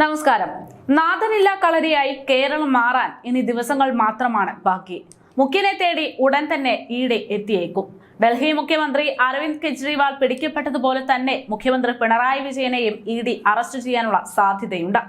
നമസ്കാരം. നാഥനില്ല കളരിയായി കേരളം മാറാൻ ഇനി ദിവസങ്ങൾ മാത്രമാണ് ബാക്കി. മുഖ്യനെ തേടി ഉടൻ തന്നെ ഈടെ എത്തിയേക്കും. ഡൽഹി മുഖ്യമന്ത്രി അരവിന്ദ് കെജ്രിവാൾ പിടിക്കപ്പെട്ടതുപോലെ തന്നെ മുഖ്യമന്ത്രി പിണറായി വിജയനെയും ഇ ഡി അറസ്റ്റ് ചെയ്യാനുള്ള സാധ്യതയുണ്ട്.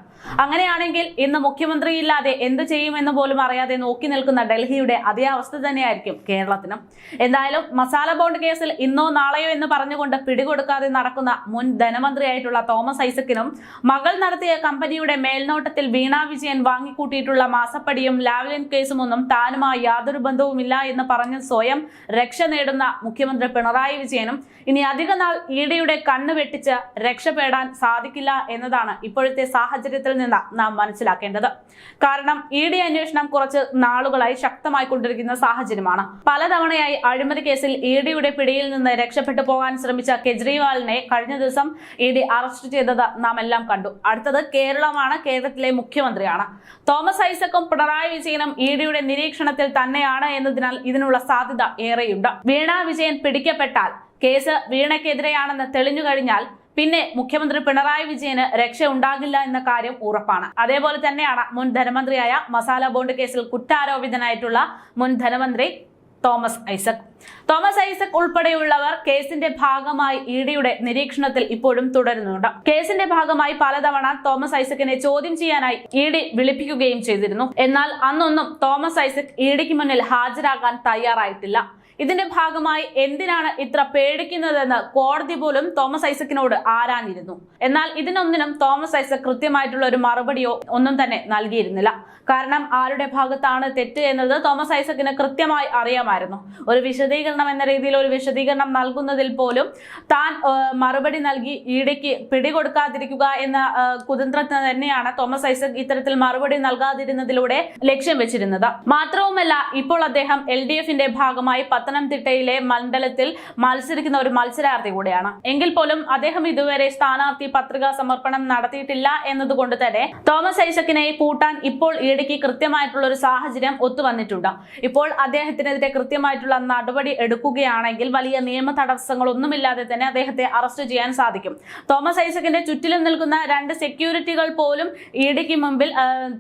അങ്ങനെയാണെങ്കിൽ ഇന്ന് മുഖ്യമന്ത്രിയില്ലാതെ എന്ത് ചെയ്യുമെന്ന് പോലും അറിയാതെ നോക്കി നിൽക്കുന്ന ഡൽഹിയുടെ അതേ അവസ്ഥ തന്നെയായിരിക്കും കേരളത്തിനും. എന്തായാലും മസാല ബോണ്ട് കേസിൽ ഇന്നോ നാളെയോ എന്ന് പറഞ്ഞുകൊണ്ട് പിടികൊടുക്കാതെ നടക്കുന്ന മുൻ ധനമന്ത്രിയായിട്ടുള്ള തോമസ് ഐസക്കിനും മകൾ നടത്തിയ കമ്പനിയുടെ മേൽനോട്ടത്തിൽ വീണാ വിജയൻ വാങ്ങിക്കൂട്ടിയിട്ടുള്ള മാസപ്പടിയും ലാവ്ലിൻ കേസുമൊന്നും താനുമായി യാതൊരു ബന്ധവുമില്ല എന്ന് പറഞ്ഞ് സ്വയം രക്ഷ നേടുന്ന മുഖ്യമന്ത്രി പിണറായി വിജയനും ഇനി അധിക നാൾ ഇഡിയുടെ കണ്ണ് വെട്ടിച്ച് രക്ഷപ്പെടാൻ സാധിക്കില്ല എന്നതാണ് ഇപ്പോഴത്തെ സാഹചര്യത്തിൽ നിന്ന് നാം മനസ്സിലാക്കേണ്ടത്. കാരണം ഇ ഡി അന്വേഷണം കുറച്ച് നാളുകളായി ശക്തമായി കൊണ്ടിരിക്കുന്ന സാഹചര്യമാണ്. പലതവണയായി അഴിമതി കേസിൽ ഇ ഡിയുടെ പിടിയിൽ നിന്ന് രക്ഷപ്പെട്ടു പോകാൻ ശ്രമിച്ച കെജ്രിവാളിനെ കഴിഞ്ഞ ദിവസം ഇ ഡി അറസ്റ്റ് ചെയ്തത് നാം എല്ലാം കണ്ടു. അടുത്തത് കേരളമാണ് കേരളത്തിലെ മുഖ്യമന്ത്രിയാണ്. തോമസ് ഐസക്കും പിണറായി വിജയനും ഇ ഡിയുടെ നിരീക്ഷണത്തിൽ തന്നെയാണ് എന്നതിനാൽ ഇതിനുള്ള സാധ്യത ഏറെയുണ്ട്. വീണ വിജയൻ പിടിക്കപ്പെട്ടാൽ കേസ് വീണയ്ക്കെതിരെയാണെന്ന് തെളിഞ്ഞു കഴിഞ്ഞാൽ പിന്നെ മുഖ്യമന്ത്രി പിണറായി വിജയന് രക്ഷ ഉണ്ടാകില്ല എന്ന കാര്യം ഉറപ്പാണ്. അതേപോലെ തന്നെയാണ് മുൻ ധനമന്ത്രിയായ മസാല ബോണ്ട് കേസിൽ കുറ്റാരോപിതനായിട്ടുള്ള മുൻ ധനമന്ത്രി തോമസ് ഐസക്. തോമസ് ഐസക് ഉൾപ്പെടെയുള്ളവർ കേസിന്റെ ഭാഗമായി ഇ ഡിയുടെ നിരീക്ഷണത്തിൽ ഇപ്പോഴും തുടരുന്നുണ്ട്. കേസിന്റെ ഭാഗമായി പലതവണ തോമസ് ഐസക്കിനെ ചോദ്യം ചെയ്യാനായി ഇ ഡി വിളിപ്പിക്കുകയും ചെയ്തിരുന്നു. എന്നാൽ അന്നൊന്നും തോമസ് ഐസക് ഇ മുന്നിൽ ഹാജരാകാൻ തയ്യാറായിട്ടില്ല. ഇതിന്റെ ഭാഗമായി എന്തിനാണ് ഇത്ര പേടിക്കുന്നതെന്ന് കോടതി പോലും തോമസ് ഐസക്കിനോട് ആരാഞ്ഞിരുന്നു. എന്നാൽ ഇതിനൊന്നിനും തോമസ് ഐസക് കൃത്യമായിട്ടുള്ള ഒരു മറുപടിയോ ഒന്നും തന്നെ നൽകിയിരുന്നില്ല. കാരണം ആരുടെ ഭാഗത്താണ് തെറ്റ് എന്നത് തോമസ് ഐസക്കിന് കൃത്യമായി അറിയാമായിരുന്നു. ഒരു വിശദീകരണം എന്ന രീതിയിൽ ഒരു വിശദീകരണം നൽകുന്നതിൽ പോലും താൻ മറുപടി നൽകി ഈടയ്ക്ക് പിടികൊടുക്കാതിരിക്കുക എന്ന കുതന്ത്രത്തിന് തന്നെയാണ് തോമസ് ഐസക് ഇത്തരത്തിൽ മറുപടി നൽകാതിരുന്നതിലൂടെ ലക്ഷ്യം വെച്ചിരുന്നത്. മാത്രവുമല്ല ഇപ്പോൾ അദ്ദേഹം എൽ ഭാഗമായി പത്ത് പത്തനംതിട്ടയിലെ മണ്ഡലത്തിൽ മത്സരിക്കുന്ന ഒരു മത്സരാർത്ഥി കൂടിയാണ്. എങ്കിൽ പോലും അദ്ദേഹം ഇതുവരെ സ്ഥാനാർത്ഥി പത്രികാ സമർപ്പണം നടത്തിയിട്ടില്ല എന്നതുകൊണ്ട് തന്നെ തോമസ് ഐസക്കിനെ കൂട്ടാൻ ഇപ്പോൾ ഇടയ്ക്ക് കൃത്യമായിട്ടുള്ള ഒരു സാഹചര്യം ഒത്തുവന്നിട്ടുണ്ട് ഇപ്പോൾ അദ്ദേഹത്തിനെതിരെ കൃത്യമായിട്ടുള്ള നടപടി എടുക്കുകയാണെങ്കിൽ വലിയ നിയമ തടസ്സങ്ങളൊന്നുമില്ലാതെ തന്നെ അദ്ദേഹത്തെ അറസ്റ്റ് ചെയ്യാൻ സാധിക്കും. തോമസ് ഐസക്കിന്റെ ചുറ്റിലും നിൽക്കുന്ന രണ്ട് സെക്യൂരിറ്റികൾ പോലും ഇടയ്ക്ക് മുമ്പിൽ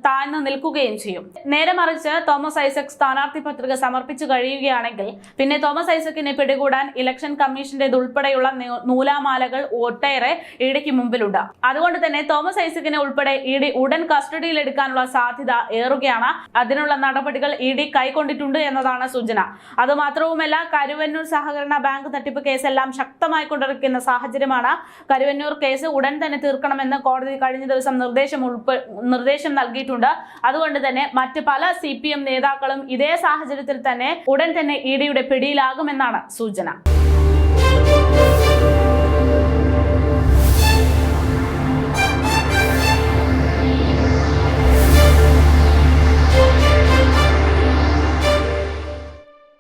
താഴ്ന്നു നിൽക്കുകയും ചെയ്യും. നേരെ മറിച്ച് തോമസ് ഐസക് സ്ഥാനാർത്ഥി പത്രിക സമർപ്പിച്ചു കഴിയുകയാണെങ്കിൽ പിന്നെ തോമസ് ഐസക്കിനെ പിടികൂടാൻ ഇലക്ഷൻ കമ്മീഷന്റെ ഉൾപ്പെടെയുള്ള നൂലാമാലകൾ ഒട്ടേറെ ഇടയ്ക്ക് മുമ്പിലുണ്ട്. അതുകൊണ്ട് തന്നെ തോമസ് ഐസക്കിനെ ഉൾപ്പെടെ ഇ ഡി ഉടൻ കസ്റ്റഡിയിൽ എടുക്കാനുള്ള സാധ്യത ഏറുകയാണ്. അതിനുള്ള നടപടികൾ ഇ ഡി കൈക്കൊണ്ടിട്ടുണ്ട് എന്നതാണ് സൂചന. അതുമാത്രവുമല്ല കരുവന്നൂർ സഹകരണ ബാങ്ക് തട്ടിപ്പ് കേസെല്ലാം ശക്തമായി കൊണ്ടിരിക്കുന്ന സാഹചര്യമാണ്. കരുവന്നൂർ കേസ് ഉടൻ തന്നെ തീർക്കണമെന്ന് കോടതി കഴിഞ്ഞ ദിവസം നിർദ്ദേശം നിർദ്ദേശം നൽകിയിട്ടുണ്ട്. അതുകൊണ്ട് തന്നെ മറ്റ് പല സി നേതാക്കളും ഇതേ സാഹചര്യത്തിൽ തന്നെ ഉടൻ തന്നെ ഇ ഡിയുടെ പിടിയിലാകുമെന്നാണ് സൂചന